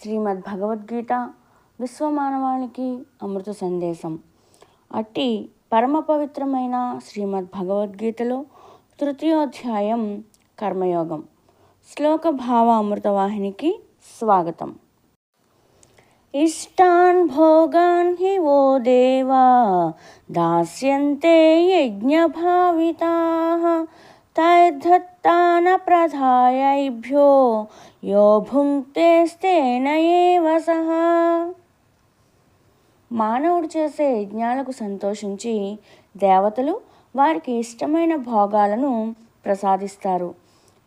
శ్రీమద్ భగవద్గీత విశ్వమానవాళికి అమృత సందేశం. అట్టి పరమ పవిత్రమైన శ్రీమద్ భగవద్గీతలో తృతీయోధ్యాయం కర్మయోగం. శ్లోక భావ అమృతవాహినికి స్వాగతం. ఇష్టాన్ భోగాన్ హి ఓ దేవా దాస్యంతే యజ్ఞభావితా తైర్ధత్తాన ప్రధాయైభ్యో యో భుంక్తేస్తేన ఏవ సహ. మానవుడు చేసే యజ్ఞాలకు సంతోషించి దేవతలు వారికి ఇష్టమైన భోగాలను ప్రసాదిస్తారు.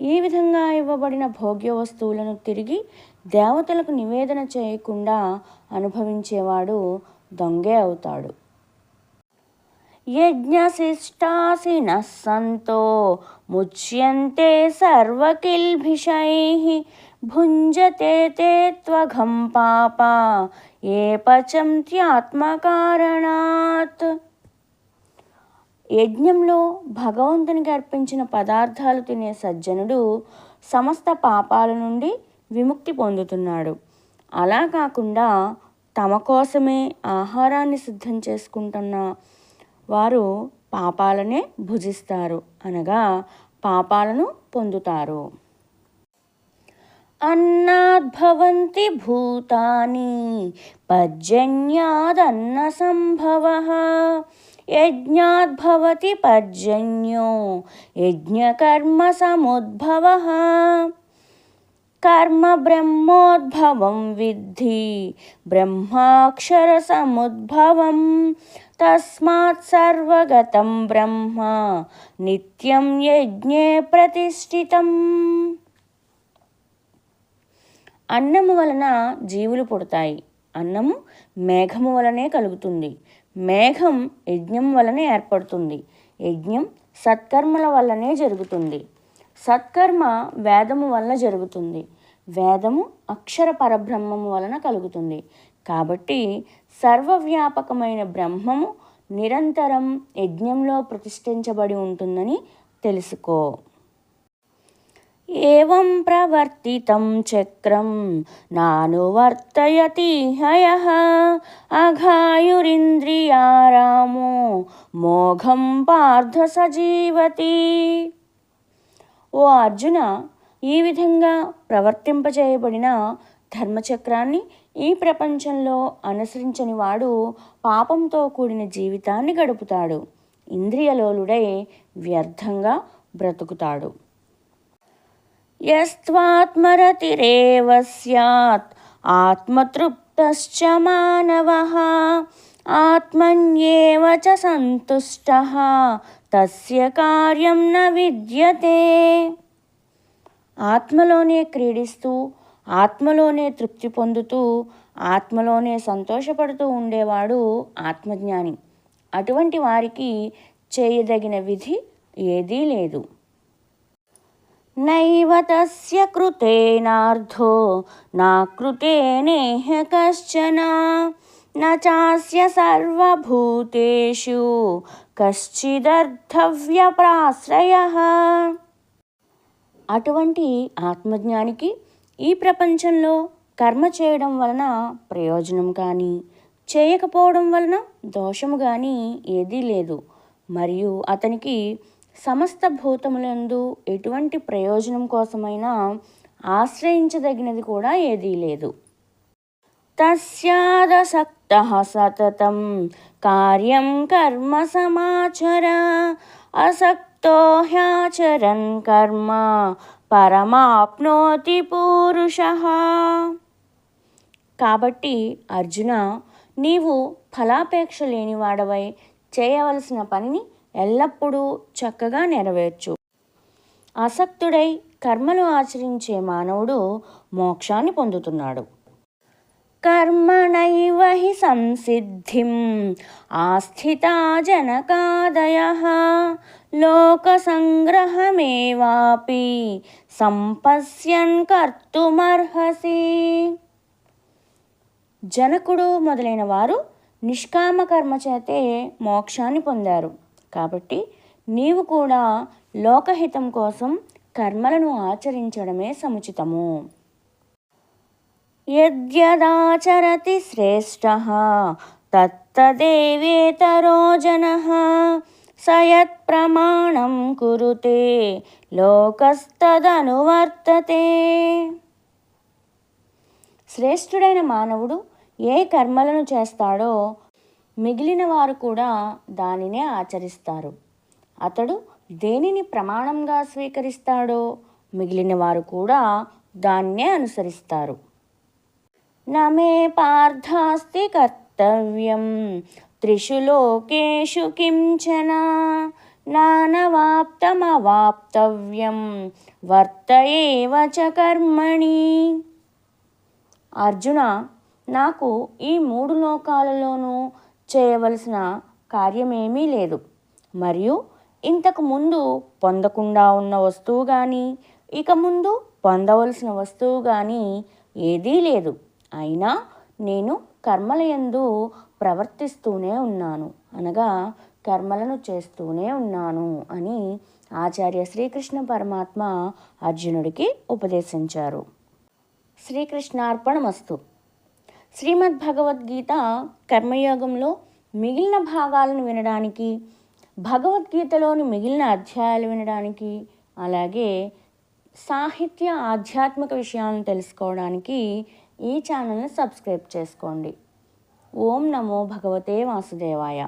ఈ విధంగా ఇవ్వబడిన భోగ్య వస్తువులను తిరిగి దేవతలకు నివేదన చేయకుండా అనుభవించేవాడు దొంగే అవుతాడు. యజ్ఞశిష్టాసిన నస్సంతో ముచ్యంతే సర్వకిల్భిషై భుంజతే తే త్వఘం పాప ఏ పచంత్యాత్మకారణాత్ యజ్ఞంలో భగవంతునికి అర్పించిన పదార్థాలు తినే సజ్జనుడు సమస్త పాపాల నుండి విముక్తి పొందుతున్నాడు. అలా కాకుండా తమ కోసమే ఆహారాన్ని సిద్ధం చేసుకుంటున్న వారు పాపాలనే భుజిస్తారు అనగా పాపాలను పొందుతారు. అన్నాద్భవంతి భూతాని పర్జన్యాదన్న సంభవ యజ్ఞాద్భవతి పర్జన్యో యజ్ఞకర్మ సముద్భవ. కర్మ బ్రహ్మోద్భవం విద్ధి బ్రహ్మాక్షర సముద్భవం తస్మాత్ సర్వగతం బ్రహ్మ నిత్యం యజ్ఞే ప్రతిష్ఠితం అన్నము వలన జీవులు పుడతాయి. అన్నము మేఘము వలనే కలుగుతుంది. మేఘం యజ్ఞం వలనే ఏర్పడుతుంది. యజ్ఞం సత్కర్మల వల్లనే జరుగుతుంది. సత్కర్మ వేదము వల్ల జరుగుతుంది. వేదము అక్షర పరబ్రహ్మము వలన కలుగుతుంది. కాబట్టి సర్వవ్యాపకమైన బ్రహ్మము నిరంతరం యజ్ఞంలో ప్రతిష్ఠించబడి ఉంటుందని తెలుసుకో. ఏం ప్రవర్తితం చక్రం నానువర్తయతి హయ అఘాయురింద్రియారామో మోఘం పార్థ సజీవతి. ఓ అర్జున ఈ విధంగా ప్రవర్తింపచేయబడిన ధర్మచక్రాన్ని ఈ ప్రపంచంలో అనుసరించని వాడు పాపంతో కూడిన జీవితాన్ని గడుపుతాడు. ఇంద్రియలోలుడై వ్యర్థంగా బ్రతుకుతాడు. యస్త్వాత్మరతిరేవ స్యాత్. ఆత్మతృప్తశ్చ మానవ. ఆత్మన్యేవ చ సంతుష్ట. తస్య కార్యం న విద్యతే. ఆత్మలోనే క్రీడిస్తూ ఆత్మలోనే తృప్తి పొందుతూ ఆత్మలోనే సంతోషపడుతూ ఉండేవాడు ఆత్మజ్ఞాని. అటువంటి వారికి చేయదగిన విధి ఏదీ లేదు. నైవ తస్య కృతేనార్థో నా కృతేనేహ కశ్చన నాస్య సర్వభూతేషు కశ్చిదర్థవ్యప్రాశ్రయ. అటువంటి ఆత్మజ్ఞానికి ఈ ప్రపంచంలో కర్మ చేయడం వలన ప్రయోజనం కానీ చేయకపోవడం వలన దోషము కానీ ఏదీ లేదు. మరియు అతనికి సమస్త భూతములందు ఎటువంటి ప్రయోజనం కోసమైనా ఆశ్రయించదగినది కూడా ఏదీ లేదు. తస్యాదసక్త సతతం. కార్యం కర్మ సమాచర. అసక్తో హ్యాచరన్ కర్మ పరమాప్నోతి పూరుష. కాబట్టి అర్జున నీవు ఫలాపేక్ష లేనివాడవై చేయవలసిన పనిని ఎల్లప్పుడూ చక్కగా నెరవేర్చు. ఆసక్తుడై కర్మలు ఆచరించే మానవుడు మోక్షాన్ని పొందుతున్నాడు. కర్మణైవ హి సంసిద్ధిం ఆస్థితా జనకాదయः లోకసంగ్రహమేవాపి సంపశ్యన్ కర్తుమర్హసి జనకుడు మొదలైన వారు నిష్కామ కర్మ చేతే మోక్షాన్ని పొందారు. కాబట్టి నీవు కూడా లోకహితం కోసం కర్మలను ఆచరించడమే సముచితము. యద్యదాచరతి శ్రేష్ఠ తత్తదేవేతరో జన. సయత్ ప్రమాణం కురుతే లోకస్తదనువర్తతే. శ్రేష్ఠుడైన మానవుడు ఏ కర్మలను చేస్తాడో మిగిలిన వారు కూడా దానినే ఆచరిస్తారు. అతడు దేనిని ప్రమాణంగా స్వీకరిస్తాడో మిగిలిన వారు కూడా దాన్నే అనుసరిస్తారు. నమే పార్థాస్తి కర్తవ్యం. త్రిషు లోకేషు కించన. నానవాప్తమవాప్తవ్యం. వర్త ఏవ చ కర్మణి. అర్జున నాకు ఈ మూడు లోకాలలోనూ చేయవలసిన కార్యమేమీ లేదు. మరియు ఇంతకు ముందు పొందకుండా ఉన్న వస్తువు కానీ ఇక ముందు పొందవలసిన వస్తువు కానీ ఏదీ లేదు. అయినా నేను కర్మలయందు ప్రవర్తిస్తూనే ఉన్నాను. అనగా కర్మలను చేస్తూనే ఉన్నాను అని ఆచార్య శ్రీకృష్ణ పరమాత్మ అర్జునుడికి ఉపదేశించారు. శ్రీకృష్ణార్పణమస్తు. శ్రీమద్ భగవద్గీత కర్మయోగంలో మిగిలిన భాగాలను వినడానికి భగవద్గీతలోని మిగిలిన అధ్యాయాలు వినడానికి అలాగే సాహిత్య ఆధ్యాత్మిక విషయాలను తెలుసుకోవడానికి ఈ ఛానల్ని సబ్స్క్రైబ్ చేసుకోండి. ఓం నమో భగవతే వాసుదేవాయ.